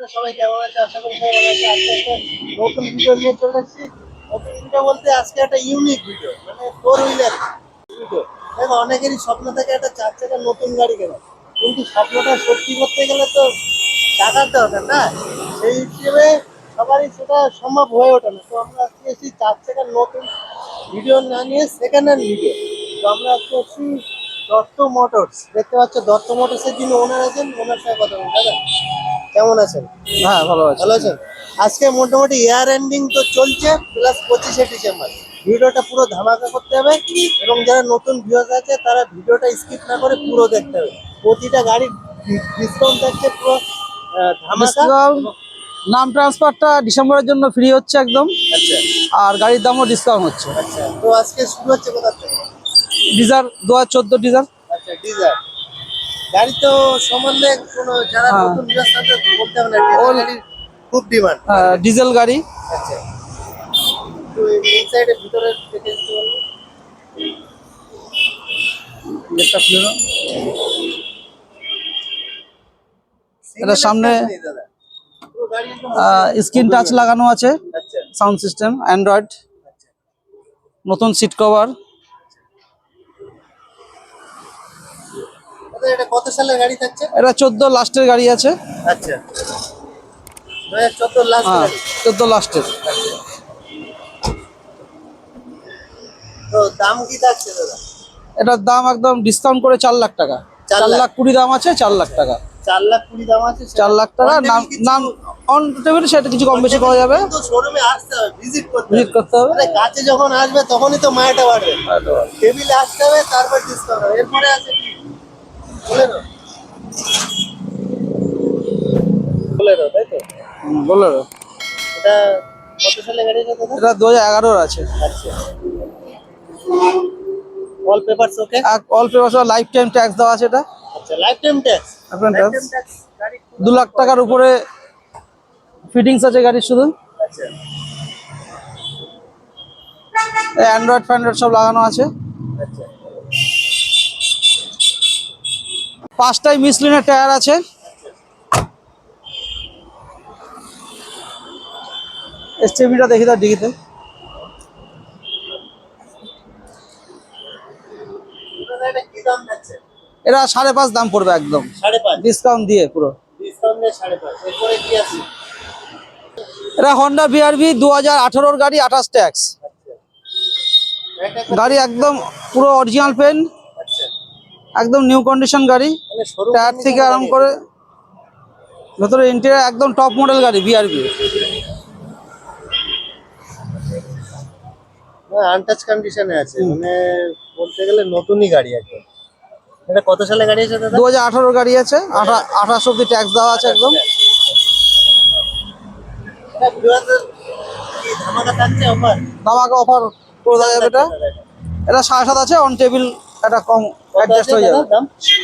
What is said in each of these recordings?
সবাই কেমন আছে আশা করি সবাই একটা নতুন ভিডিও নিয়ে চলে নতুন বলতে আজকে একটা ইউনিক ভিডিও মানে ফোর হুইলার ভিডিও অনেকেরই স্বপ্ন একটা চার নতুন গাড়ি কেনা কিন্তু স্বপ্নটা সত্যি করতে গেলে তো না। সেই হিসেবে সবারই সেটা সম্ভব হয়ে ওঠে না। তো আমরা আজকে চার চাকার নতুন ভিডিও না নিয়ে সেকেন্ড হ্যান্ড ভিডিও তো আমরা আজকে দত্ত মোটরস। দেখতে পাচ্ছ দত্ত মোটরসের যিনি ওনার আছেন, ওনার সাথে কথা বলুন দাদা কেমন আছেন? হ্যাঁ ভালো আছে। ভালো আছেন? আজকে মোটামুটি এয়ার এন্ডিং তো চলছে প্লাস পঁচিশে ডিসেম্বর। ভিডিওটা পুরো ধামাকা করতে হবে এবং যারা নতুন ভিউয়ার্স আছে তারা ভিডিওটা স্কিপ না করে পুরো দেখতে হবে। প্রতিটা গাড়ির ডিসকাউন্ট থাকছে পুরো ধামাকা? নাম ট্রান্সফারটা ডিসেম্বরের জন্য ফ্রি হচ্ছে একদম। আচ্ছা। আর গাড়ির দামও ডিসকাউন্ট হচ্ছে। আচ্ছা তো আজকে শুরু হচ্ছে কোথা থেকে? ডিজার দু হাজার চোদ্দ ডিজার আচ্ছা ডিজার গাড়ি তো সম্বন্ধে কোনো যারা হ্যাঁ। নতুন বলতে হবে না ডিজার গাড়ির খুব ডিমান্ড ডিজেল গাড়ি। আচ্ছা। তো ইনসাইডে ভিতরে দেখে দিতে এটা সামনে- স্ক্রিন টাচ লাগানো আছে। সাউন্ড সিস্টেম অ্যান্ড্রয়েড নতুন সিট কভার দাদা, এটা কত সালের গাড়ি থাকছে? এটা চোদ্দ লাস্টের গাড়ি আছে। আচ্ছা। দু হাজার চোদ্দ লাস্ট হ্যাঁ গাড়ি। চোদ্দ লাস্টের। তো দাম কি থাকছে দাদা? এটার দাম একদম ডিসকাউন্ট করে চার লাখ টাকা। চার চার লাখ? লাখ কুড়ি দাম আছে চার লাখ টাকা। চার লাখ কুড়ি দাম আছে চার লাখ টাকা নাম নাম অন টেবিল সেটা কিছু কম বেশি করা যাবে। তো শোরুমে আসতে হবে ভিজিট করতে ভিজিট করতে হবে। আরে কাছে যখন আসবে তখনই তো মায়াটা বাড়বে। টেবিলে আসতে হবে তারপর ডিসকাউন্ট হবে। এরপরে আছে কি? বলেরো বলেরো তাই তো? বলো এটা কত সালে গাড়ি এটা দু হাজার এগারোর আছে। আচ্ছা। All papers okay all paper lifetime tax দেওয়া আছে এটা। আচ্ছা লাইফ টাইম ট্যাক্স ট্যাক্স দু লাখ টাকার উপরে ফিটিংস আছে গাড়ির শুধু। আচ্ছা। অ্যান্ড্রয়েড ফ্যান্ড্রয়েড সব লাগানো আছে। আচ্ছা। পাঁচটাই মিসলিনের টায়ার আছে। এসটিভিটা দেখি তার ডিগিতে। এটা সাড়ে পাঁচ দাম পড়বে একদম। ডিসকাউন্ট দিয়ে পুরো। এটা হন্ডা বিআরভি দু হাজার আঠারোর গাড়ি আঠাশ ট্যাক্স। আচ্ছা। গাড়ি একদম পুরো অরিজিনাল পেন আচ্ছা একদম নিউ কন্ডিশন গাড়ি মানে টায়ার থেকে আরম্ভ করে ভেতরে ইন্টেরিয়ার একদম টপ মডেল গাড়ি বিআরবি আনটাচ কন্ডিশনে আছে। মানে বলতে গেলে নতুনই গাড়ি একদম। এটা কত সালে গাড়ি আছে দাদা? দু হাজার আঠারোর গাড়ি আছে। আঠা আঠাশ অব্দি ট্যাক্স দেওয়া আছে একদম। কি ধামাকা অফার করে দেওয়া যাবে এটা। এটা। সাড়ে সাত আছে অন টেবিল একটা কম অ্যাডজাস্ট হয়ে যাবে।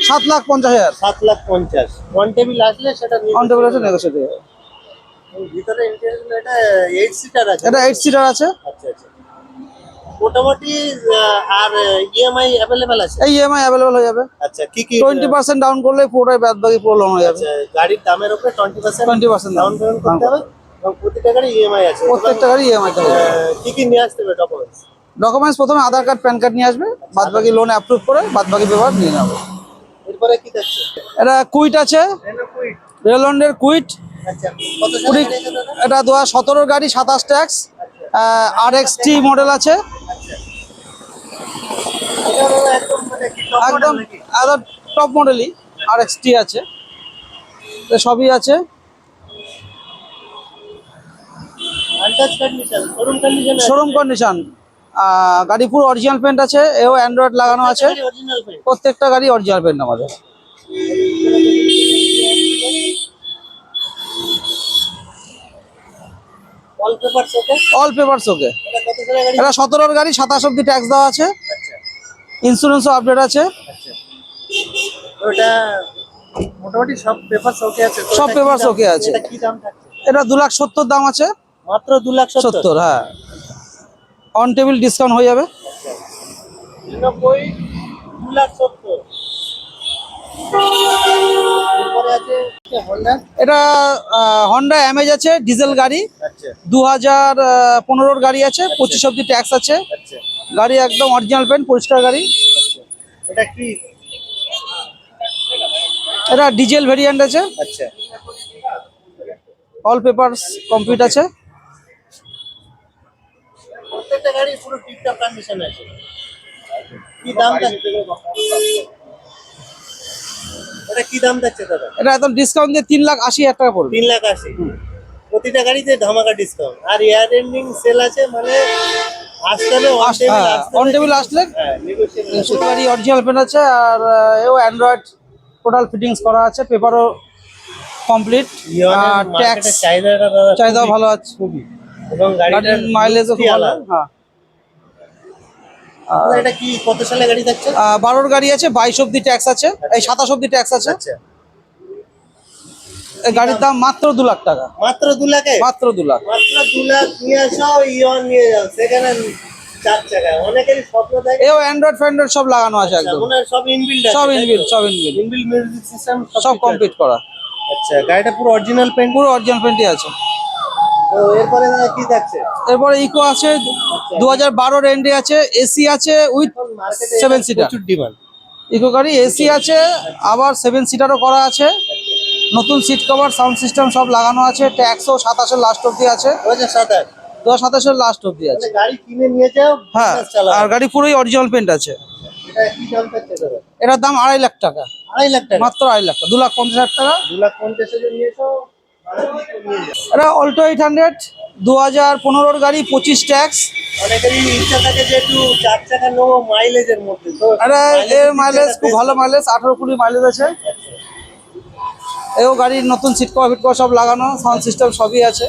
সাত লাখ পঞ্চাশ হাজার। সাত লাখ পঞ্চাশ। ওয়ান টেবিল আসলে সেটা নিয়ে অন টেবিল আছে নেগোসিয়েট হয়ে যাবে। ভিতরে ইন্টেরিয়র এটা এইট সিটার আছে। এটা এইট সিটার আছে। আচ্ছা আচ্ছা। মোটামুটি আর ইএমআই অ্যাভেলেবেল আছে? এই ইএমআই অ্যাভেলেবল হয়ে যাবে। আচ্ছা কি কি টোয়েন্টি পার্সেন্ট ডাউন করলে পুরোটাই বাদ বাকি পুরো লোন হয়ে যাবে। আচ্ছা গাড়ির দামের উপরে twenty percent twenty percent down payment করতে হবে। এবং প্রতিটা গাড়ি ইএমআই আছে। প্রত্যেকটা গাড়ি ইএমআই কি কি নিয়ে আসতে হবে ডকুমেন্টস ডকুমেন্টস প্রথমে আধার কার্ড প্যান কার্ড নিয়ে আসবে বাদ বাকি লোন অ্যাপ্রুভ করে বাদ বাকি পেপার নিয়ে নেবে। এরপরে কি এটা কুইট আছে। রেলন্ডের কুইট। আচ্ছা কুড়ি এটা দু হাজার সতেরোর গাড়ি সাতাশ ট্যাক্স। আর এক্স টি মডেল আছে। একদম মানে একদম টপ মডেলই আর এক্স টি আছে। তো সবই আছে। Untouch condition showroom condition showroom condition গাড়ি পুরো অরিজিনাল পেন্ট আছে এও অ্যান্ড্রয়েড লাগানো আছে। প্রত্যেকটা গাড়ি অরিজিনাল পেন্ট আমাদের। অল পেপারস ওকে এটা সতেরোর গাড়ি সাতাশ অব্দি ট্যাক্স দেওয়া আছে। আচ্ছা। ইন্স্যুরেন্সও আপডেট আছে। আচ্ছা। মোটামুটি সব পেপারস ওকে আছে সব এটা আছে। দু লাখ সত্তর দাম আছে। মাত্র দু লাখ সত্তর হ্যাঁ। অন টেবিল ডিসকাউন্ট হয়ে যাবে। এটা হন্ডা অ্যামেজ আছে ডিজেল গাড়ি। আচ্ছা। দু হাজার পনেরোর গাড়ি আছে পঁচিশ অব্দি ট্যাক্স আছে। আচ্ছা। গাড়ি একদম অরিজিনাল পেন্ট পরিষ্কার গাড়ি। আচ্ছা। এটা কি? এটা ডিজেল ভেরিয়েন্ট আছে। আচ্ছা। অল পেপারস কমপ্লিট আছে। প্রত্যেকটা গাড়ি পুরো টিপটপ কন্ডিশন আছে। কি দাম এটা কি দাম থাকছে দাদা? এটা একদম ডিসকাউন্ট দিয়ে তিন লাখ আশি হাজার টাকা পড়বে। তিন লাখ আশি। প্রতিটা গাড়িতে ধামাকা ডিসকাউন্ট আর ইয়ার এন্ডিং সেল আছে মানে হবে অন টেবিল হ্যাঁ, আসলে? হ্যাঁ গাড়ি অরিজিনাল পেন্ট আছে আর এও অ্যান্ড্রয়েড টোটাল ফিটিংস করা আছে পেপারও কমপ্লিট ইয়নের আর ট্যাক্স চাহিদাটা চাহিদাও ভালো আছে। খুবই। এবং গাড়িটার গাড়ির মাইলেজও খুব ভালো হ্যাঁ। এটা কি কত সালে গাড়ি থাকছে? বারোর গাড়ি আছে বাইশ অব্দি ট্যাক্স আছে এই সাতাশ অব্দি ট্যাক্স আছে। আচ্ছা। গাড়ির দাম মাত্র দু লাখ টাকা। মাত্র দু লাখে? মাত্র দু লাখ। মাত্র দু লাখ নিয়ে আসো ইয়ন নিয়ে যাও। সেখানে চার চাকা। অনেকেরই স্বপ্ন থাকে। এও অ্যান্ড্রয়েড ফ্যান্ড্রয়েড সব লাগানো আছে একদম। সব ইনবিল্ড সব ইনবিল সব ইনবিল ইনবিল্ড মিউজিক সিস্টেম সব কমপ্লিট করা। আচ্ছা গাড়িটা পুরো অরিজিনাল পেন্ট পুরো অরিজিনাল পেন্টই আছে। তো এরপরে কি থাকছে এরপরে ইকো আছে দু হাজার বারোর এন্ডে আছে এসি আছে উইথ। প্রচুর ডিমান্ড ইকো গাড়ি এসি আছে আবার সেভেন সিটারও করা আছে। নতুন সিট কভার সাউন্ড সিস্টেম সব লাগানো আছে ট্যাক্সও সাতাশের লাস্ট অব্দি আছে। দু হাজার সাতাশ। দু হাজার সাতাশের লাস্ট অব্দি আছে। গাড়ি কিনে নিয়ে যাও হ্যাঁ আর গাড়ি পুরোই অরিজিনাল পেন্ট আছে। এটার দাম আড়াই লাখ টাকা। আড়াই লাখ টাকা। মাত্র আড়াই লাখ টাকা দু লাখ পঞ্চাশ হাজার। টাকা দু লাখ পঞ্চাশ হাজার নিয়েছো এটা অল্টো এইট হান্ড্রেড দু হাজার পনেরোর গাড়ি পঁচিশ ট্যাক্স। এর মাইলেজ খুব ভালো মাইলেজ আঠারো কুড়ি মাইলেজ আছে। এও গাড়ির নতুন সিট কভার ফিট কভার সব লাগানো সাউন্ড সিস্টেম সবই আছে।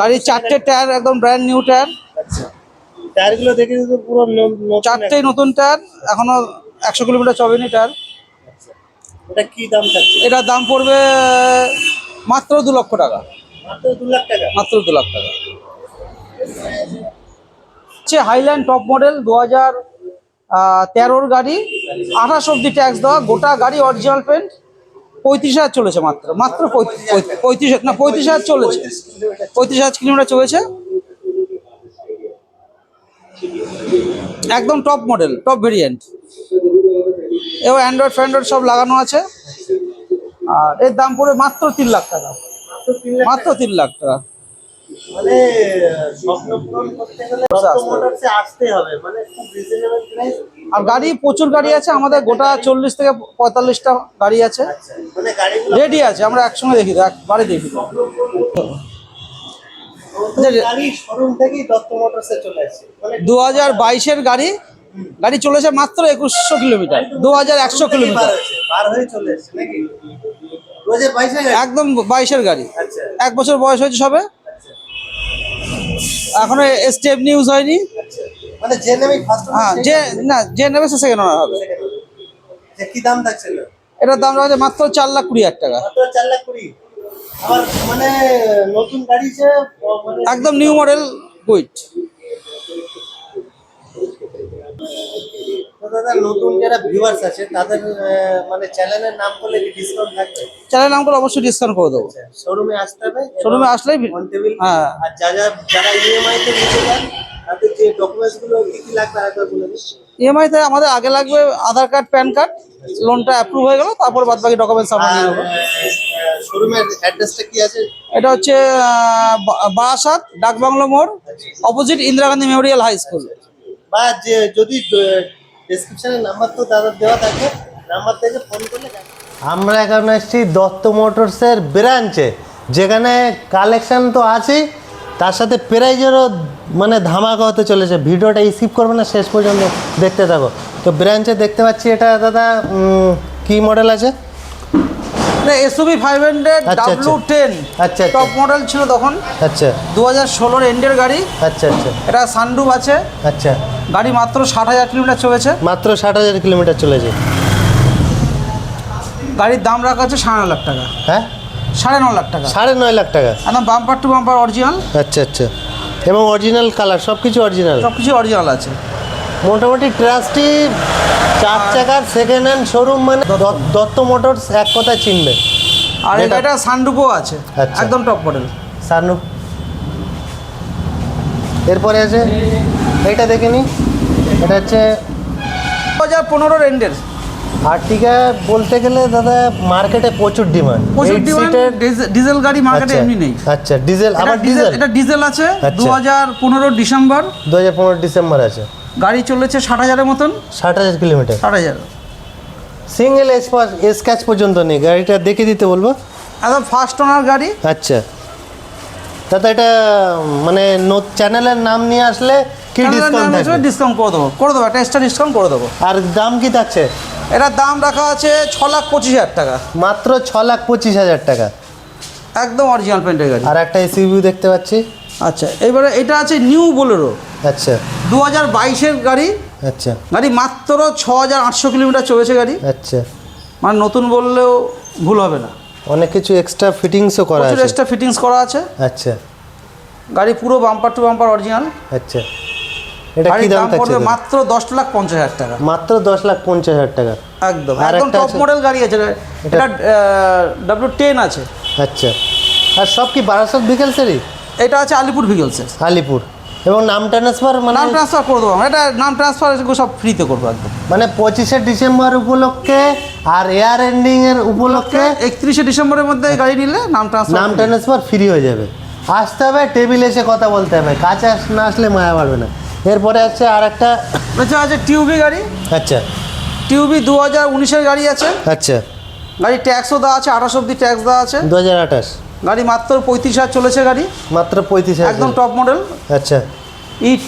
গাড়ির চারটে টায়ার একদম ব্র্যান্ড নিউ টায়ার টায়ারগুলো দেখে পুরো চারটেই নতুন টায়ার এখনও একশো কিলোমিটার চবেনি টায়ার। এটা কি দাম থাকছে এটার দাম পড়বে মাত্র দু লক্ষ টাকা। মাত্র দু লাখ টাকা? মাত্র দু লাখ টাকা। হচ্ছে হাইল্যান্ড টপ মডেল দু হাজার তেরোর গাড়ি আঠাশ অব্দি ট্যাক্স দেওয়া গোটা গাড়ি অরিজিনাল পেন্ট পঁয়ত্রিশ হাজার চলেছে মাত্র মাত্র পঁয়ত্রিশ না পঁয়ত্রিশ হাজার চলেছে। পঁয়ত্রিশ হাজার কিলোমিটার চলেছে। একদম টপ মডেল টপ ভেরিয়েন্ট এবং অ্যান্ড্রয়েড ফ্যান্ড্রয়েড সব লাগানো আছে। আর এর দাম পড়ে মাত্র তিন লাখ টাকা। মাত্র তিন লাখ টাকা। মানে মানে আর গাড়ি প্রচুর গাড়ি আছে। আমাদের গোটা চল্লিশ থেকে পঁয়তাল্লিশটা গাড়ি আছে। আচ্ছা মানে রেডি আছে। আমরা একসঙ্গে দেখি একবারে দেখি। দু হাজার বাইশের গাড়ি গাড়ি চলেছে মাত্র একুশশো কিলোমিটার দু হাজার একশো কিলোমিটার। একদম বাইশের গাড়ি। আচ্ছা। এক বছর বয়স হয়েছে সবে। আচ্ছা। এখনও স্টেপ নিউজ হয়নি। আচ্ছা। মানে হ্যাঁ যে না যে নেবে সে সেকেন্ড ওনার হবে। কি দাম থাকছিল এটার দাম মাত্র চার লাখ কুড়ি হাজার টাকা। চার লাখ কুড়ি। মানে নতুন গাড়ি মানে একদম নিউ মডেল কুইট। তো দাদা নতুন যারা ভিউয়ার্স আছে তাদের মানে চ্যানেলের নাম করলে কি ডিসকাউন্ট থাকবে? চ্যানেল নাম করে অবশ্যই ডিসকাউন্ট করে দেবো। শোরুমে আসতে হবে শোরুমে আসলেই অন হ্যাঁ। আর যারা ইএমআই তে নিতে চান তাদের যে ডকুমেন্টসগুলো কি কি লাগবে আরেকবার বলে দিন? ইএমআই তে আমাদের আগে লাগবে আধার কার্ড প্যান কার্ড লোনটা অ্যাপ্রুভ হয়ে গেল তারপর বাদ বাকি ডকুমেন্টস আমরা নিয়ে নেব। শোরুমের অ্যাড্রেসটা কি আছে? এটা হচ্ছে আহ, বা- বারাসাত ডাকবাংলো মোড় opposite Indira Gandhi memorial high school বা যে যদি ডেসক্রিপশনে নাম্বার তো দাদা দেওয়া থাকে নাম্বার থেকে ফোন করলে আমরা এখন এসেছি দত্ত মোটরসের ব্রাঞ্চে যেখানে কালেকশন তো আছেই তার সাথে প্রাইজেরও মানে ধামাকা হতে চলেছে। ভিডিওটা স্কিপ করবে না শেষ পর্যন্ত দেখতে থাকো। তো ব্রাঞ্চে দেখতে পাচ্ছি এটা দাদা কি মডেল আছে? এসওবি ফাইভ হান্ড্রেড আচ্ছা, আচ্ছা। ডাব্লু টেন আচ্ছা, আচ্ছা। টপ মডেল ছিল তখন। আচ্ছা। দু হাজার ষোলোর এন্ডের গাড়ি। আচ্ছা আচ্ছা। এটা সানরুফ আছে। আচ্ছা। গাড়ি মাত্র ষাট হাজার কিলোমিটার চলেছে। মাত্র ষাট হাজার কিলোমিটার চলেছে। গাড়ির দাম রাখা আছে সাড়ে ন লাখ টাকা। হ্যাঁ? সাড়ে ন লাখ টাকা। সাড়ে নয় লাখ টাকা। একদম বাম্পার টু বাম্পার অরিজিনাল আচ্ছা আচ্ছা। এবং অরিজিনাল কালার সব কিছু অরিজিনাল সব কিছু অরিজিনাল আছে। মোটামুটি ট্রাস্টি চার চাকার সেকেন্ড হ্যান্ড শোরুম মানে দত্ত- মোটরস এক কথায় চিনবে। আর এটা- সানরুফও আছে। আচ্ছা। একদম টপ মডেল সানু এরপরে আছে? এইটা দেখে নি। এটা হচ্ছে দু হাজার পনেরো রেন্ডের। আর্টিকা বলতে গেলে দাদা মার্কেটে প্রচুর ডিমান্ড। প্রচুর ডিজে- ডিজেল গাড়ি মার্কেটে এমনি নেই। আচ্ছা ডিজেল এটা আবার ডিজেল এটা ডিজেল আছে আচ্ছা। দু হাজার পনেরো ডিসেম্বর। দু হাজার পনেরো ডিসেম্বর আছে। গাড়ি চলেছে ষাট হাজারের মতন। ষাট হাজার কিলোমিটার। ষাট হাজার। সিঙ্গেল স্ক্যাচ পর্যন্ত নেই। গাড়িটা দেখে দিতে বলব? একদম ফার্স্ট ওনার গাড়ি। আচ্ছা। দাদা এটা মানে চ্যানেলের নাম নিয়ে আসলে কি ডিসকাউন্ট থাকবে? ডিসকাউন্ট করে দেবো করে দেবো একটা এক্সট্রা ডিসকাউন্ট করে দেবো। আর দাম কি থাকছে? এটার দাম রাখা আছে ছ লাখ পঁচিশ হাজার টাকা। মাত্র ছ লাখ পঁচিশ হাজার টাকা। একদম অরিজিনাল পেন্টের গাড়ি। আর একটা দেখতে পাচ্ছি। আচ্ছা এবারে এটা আছে নিউ বোলেরো আচ্ছা। দু হাজার বাইশের গাড়ি। আচ্ছা। গাড়ি মাত্র ছ হাজার আটশো কিলোমিটার চলেছে গাড়ি। আচ্ছা। মানে নতুন বললেও ভুল হবে না। অনেক কিছু এক্সট্রা ফিটিংসও করা আছে। এক্সট্রা ফিটিংস করা আছে। আচ্ছা। গাড়ি পুরো বাম্পার টু বাম্পার অরিজিনাল আচ্ছা। এটা কি দাম দাম পড়বে মাত্র দশ লাখ পঞ্চাশ হাজার টাকা। মাত্র দশ লাখ পঞ্চাশ হাজার টাকা। একদম। একদম টপ মডেল গাড়ি আছে। এটা ডাব্লিউ টেন আছে। আচ্ছা। আর সব কি বারাসাত বিকেলসেরই এটা আছে আলিপুর আলিপুর। এবং নাম ট্রান্সফার মানে নাম ট্রান্সফার করে দেবো। এটা নাম ট্রান্সফার সব ফ্রিতে করব একদম। মানে পঁচিশে ডিসেম্বর উপলক্ষে আর এয়ার এন্ডিং এর উপলক্ষে একত্রিশে ডিসেম্বরের মধ্যে গাড়ি নিলে নাম ট্রান্সফার নাম ট্রান্সফার ফ্রি হয়ে যাবে। আসতে হবে টেবিল এসে কথা বলতে হবে। কাছে না আসলে মায়া বাড়বে না। এরপরে আছে আর একটা আচ্ছা আছে টিউবি গাড়ি। আচ্ছা। টিউবি দু হাজার উনিশের গাড়ি আছে। আচ্ছা। গাড়ি ট্যাক্সও দেওয়া আছে আঠাশ অব্দি ট্যাক্স দেওয়া আছে। দু হাজার আঠাশ। গাড়ি মাত্র পঁয়ত্রিশ হাজার চলেছে গাড়ি। মাত্র পঁয়ত্রিশ হাজার একদম টপ মডেল আচ্ছা। ইট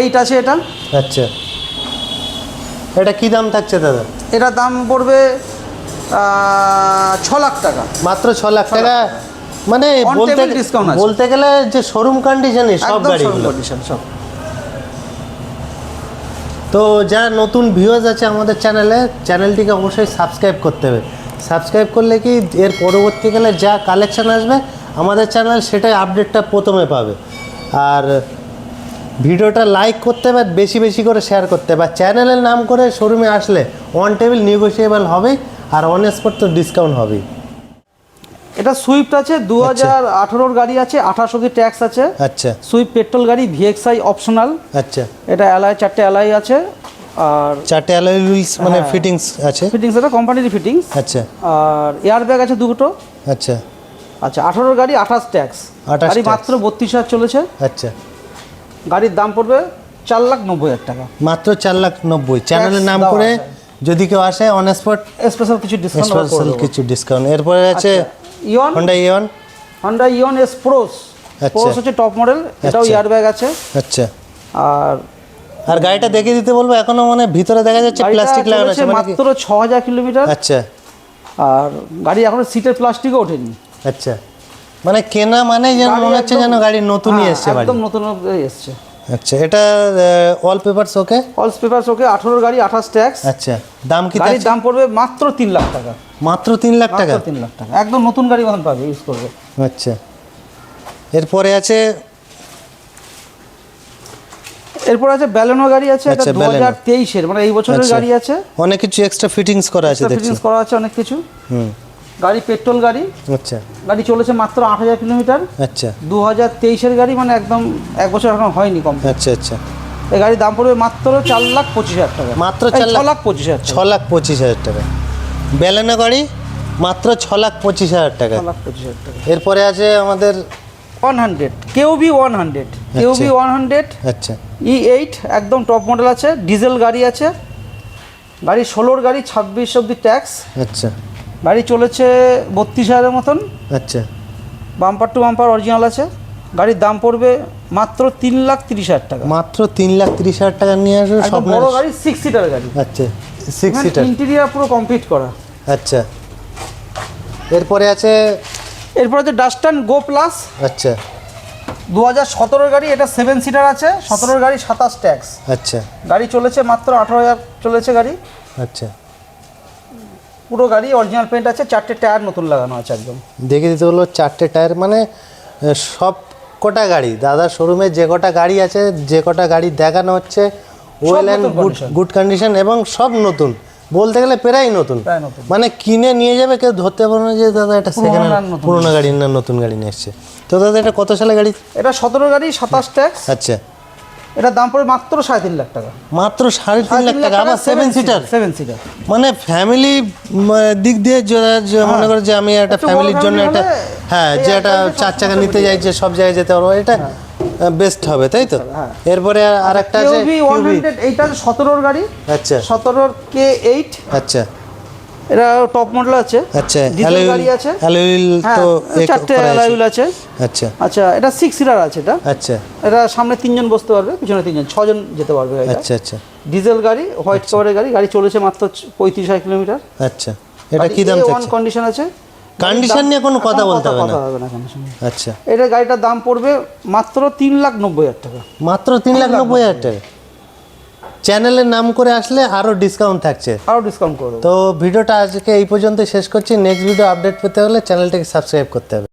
এইট আছে এটা। আচ্ছা। এটা কি দাম থাকছে দাদা? এটার দাম পড়বে ছ লাখ টাকা। মাত্র ছ লাখ টাকা? মানে বলতে। বলতে গেলে যে শোরুম কন্ডিশনই সব গাড়িগুলো। কন্ডিশন সব। তো যারা নতুন ভিউয়ার্স আছে আমাদের চ্যানেলে চ্যানেলটিকে অবশ্যই সাবস্ক্রাইব করতে হবে। সাবস্ক্রাইব করলে কি এর পরবর্তীকালে যা কালেকশান আসবে, আমাদের চ্যানেল সেটাই আপডেটটা প্রথমে পাবে। আর ভিডিওটা লাইক করতে আর বেশি বেশি করে শেয়ার করতে আর চ্যানেলের নাম করে শোরুমে আসলে অন টেবিল নেগোসিয়েবল হবে আর অন স্পট তো ডিসকাউন্ট হবেই। এটা সুইফট আছে দু হাজার আঠারোর গাড়ি আছে আঠাশ অব্দি ট্যাক্স আছে। আচ্ছা। সুইফট পেট্রোল গাড়ি ভিএক্সআই অপশনাল। আচ্ছা। এটা অ্যালাই চারটে অ্যালাই আছে আর চারটে অ্যালয় হুইলস মানে হ্যাঁ। ফিটিংস আছে? ফিটিংস এটা কোম্পানির ফিটিংস। আচ্ছা। আর এয়ার ব্যাগ আছে দুটো। আচ্ছা। আচ্ছা আঠারোর গাড়ি আঠাশ ট্যাক্স। 28 গাড়ি মাত্র বত্রিশ হাজার চলেছে। আচ্ছা। গাড়ির দাম পড়বে চার লাখ নব্বই হাজার টাকা। মাত্র চার লাখ নব্বই। চ্যানেলের নাম করে যদি কেউ আসে অন স্পট স্পেশাল কিছু ডিসকাউন্ট কিছু ডিসকাউন্ট এরপরে আছে Eon Honda Eon Honda Eon S pros আচ্ছা। প্রোস হচ্ছে টপ মডেল এটাও আচ্ছা। এয়ার ব্যাগ আছে। আচ্ছা। আর আর গাড়িটা দেখে দিতে বলব এখনও মানে ভিতরে দেখা যাচ্ছে প্লাস্টিক লাগানো আছে মানে মাত্র ছ হাজার কিলোমিটার। আচ্চা আর গাড়ি এখনও সিটের প্লাস্টিকও ওঠেনি। আচ্ছা। মানে কেনা মানে যেন মনে হচ্ছে যেন গাড়ি নতুনই হ্যাঁ, এসছে একদম নতুন এসছে। আচ্ছা এটা all papers okay all paper okay আঠারোর গাড়ি আঠাশ ট্যাক্স আচ্ছা দাম কি গাড়ির দাম পড়বে মাত্র তিন লাখ টাকা। মাত্র তিন লাখ টাকা? মাত্র তিন লাখ টাকা। একদম নতুন গাড়ি মতন পাবে ইউজ করবে। আচ্ছা। এরপরে আছে এরপর আছে ব্যালেনো গাড়ি আছে এটা আচ্ছা, দু Baleno। হাজার তেইশের মানে এই বছরের আচ্ছা। গাড়ি আছে। অনেক কিছু এক্সট্রা ফিটিংস করা আছে দেখছি। ফিটিংস করা আছে অনেক কিছু। হুম। গাড়ি পেট্রোল গাড়ি। আচ্ছা। গাড়ি চলেছে মাত্র আট হাজার কিলোমিটার। আচ্ছা। দু হাজার তেইশের গাড়ি মানে একদম এক বছর এখন হয়নি কম। আচ্ছা আচ্ছা। এই গাড়ির দাম পড়বে মাত্র চার লাখ পঁচিশ হাজার টাকা। মাত্র চার ছ লাখ- পঁচিশ হাজার ছ লাখ পঁচিশ হাজার টাকা। বেলেনা গাড়ি মাত্র ছ লাখ পঁচিশ হাজার টাকা। ছ লাখ পঁচিশ হাজার টাকা। এরপরে আছে আমাদের one hundred. K U V one hundred. K U V one hundred. আচ্ছা। ই এইট একদম টপ মডেল আছে। ডিজেল গাড়ি আছে। গাড়ি ষোলোর গাড়ি ছাব্বিশ অব্দি ট্যাক্স। আচ্ছা। গাড়ি চলেছে বত্রিশ হাজারের মতন। আচ্ছা। বাম্পার টু বাম্পার অরিজিনাল আছে। গাড়ির দাম পড়বে মাত্র তিন লাখ তিরিশ হাজার টাকা। মাত্র তিন লাখ তিরিশ হাজার টাকা নিয়ে আসবে সব বড় গাড়ি সিক্স সিটার গাড়ি। আচ্ছা সিক্স সিটার ইন্টেরিয়ার পুরো কমপ্লিট করা। আচ্ছা। এরপরে আছে এরপরে আছে ডাস্টান গো প্লাস আচ্ছা। দু হাজার সতেরোর গাড়ি এটা সেভেন সিটার আছে। সতেরোর গাড়ি সাতাশ ট্যাক্স আচ্ছা। গাড়ি চলেছে মাত্র আঠারো হাজার চলেছে গাড়ি। আচ্ছা। পুরো গাড়ি অরিজিনাল পেন্ট আছে চারটে টায়ার নতুন লাগানো আছে একদম। দেখে দিতে হলো চারটে টায়ার মানে সব কটা গাড়ি দাদা শোরুমে যে কটা গাড়ি আছে যে কটা গাড়ি দেখানো হচ্ছে well and good good condition এবং সব নতুন। বলতে গেলে প্রায় নতুন। মানে কিনে নিয়ে যাবে কেউ ধরতে পারবে না যে দাদা এটা সেকেন্ড পুরোনো গাড়ি না নতুন গাড়ি নিয়ে এসছে। তো দাদা এটা কত সালে গাড়ি? এটা সতেরো গাড়ি সাতাশ ট্যাক্স আচ্ছা। এটার দাম পড়ে মাত্র সাড়ে তিন লাখ টাকা। মাত্র সাড়ে তিন লাখ টাকা আবার সেভেন সিটার সেভেন সিটার মানে ফ্যামিলি দিক দিয়ে যারা মনে করে যে আমি একটা ফ্যামিলির জন্য একটা হ্যাঁ যে একটা চার চাকা নিতে পেয়ে চাইছে সব জায়গায় যেতে পারব এটা বেস্ট হবে তাই তো? হ্যাঁ। এরপরে আর একটা আছে এইটা সতেরোর গাড়ি। আচ্ছা। সতেরোর কে এইট আচ্ছা। এটা টপ মডেল আছে। আচ্ছা ডিজেল গাড়ি আছে। অ্যালুইল হ্যাঁ তো চারটে করা আছে। আচ্ছা। আচ্ছা এটা সিক্স সিটার আছে এটা। আচ্ছা। এটা সামনে তিনজন বসতে পারবে পিছনে তিনজন ছজন যেতে পারবে আচ্ছা আচ্ছা। ডিজেল গাড়ি হোয়াইট কাভারের গাড়ি গাড়ি চলেছে মাত্র পঁয়ত্রিশ হাজার কিলোমিটার। আচ্ছা এটা কি দাম ওয়ান কন্ডিশন আছে। কন্ডিশন নিয়ে কোনো কথা বলতে হবে না। আচ্ছা। এটা গাড়িটার দাম পড়বে মাত্র তিন লাখ নব্বই হাজার টাকা। মাত্র তিন লাখ নব্বই হাজার টাকা। চ্যানেলের নাম করে আসলে আরও ডিসকাউন্ট থাকছে। আরও ডিসকাউন্ট করে তো ভিডিওটা আজকে এই পর্যন্ত শেষ করছি। নেক্সট ভিডিও আপডেট পেতে হলে চ্যানেলটাকে সাবস্ক্রাইব করতে হবে।